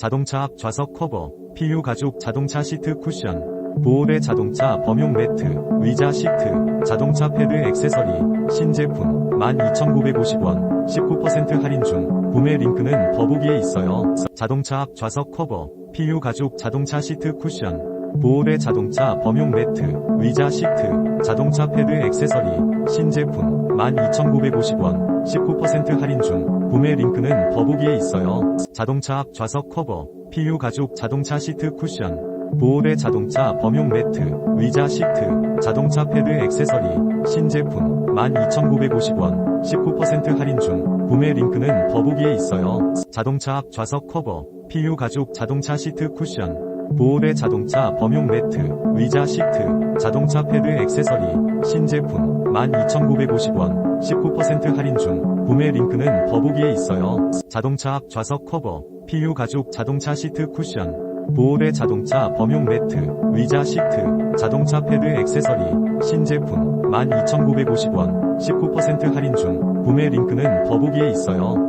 자동차 앞 좌석 커버, PU 가죽 자동차 시트 쿠션, 보호대 자동차 범용 매트, 의자 시트, 자동차 패드 액세서리, 신제품 12,950원, 19% 할인 중, 구매 링크는 더보기에 있어요. 자동차 앞 좌석 커버, PU 가죽 자동차 시트 쿠션, 보호대 자동차 범용 매트, 의자 시트, 자동차 패드 액세서리, 신제품 12,950원, 19% 할인 중, 구매 링크는 더보기에 있어요. 자동차 앞 좌석 커버, PU 가죽 자동차 시트 쿠션, 보호대 자동차 범용 매트, 의자 시트, 자동차 패드 액세서리, 신제품 12,950원, 19% 할인 중, 구매 링크는 더보기에 있어요. 자동차 앞 좌석 커버, PU 가죽 자동차 시트 쿠션, 보호대 자동차 범용 매트, 의자 시트, 자동차 패드 액세서리, 신제품 12,950원, 19% 할인 중, 구매 링크는 더보기에 있어요. 자동차 앞 좌석 커버, PU 가죽 자동차 시트 쿠션, 보호대 자동차 범용 매트, 의자 시트, 자동차 패드 액세서리, 신제품 12,950원, 19% 할인 중, 구매 링크는 더보기에 있어요.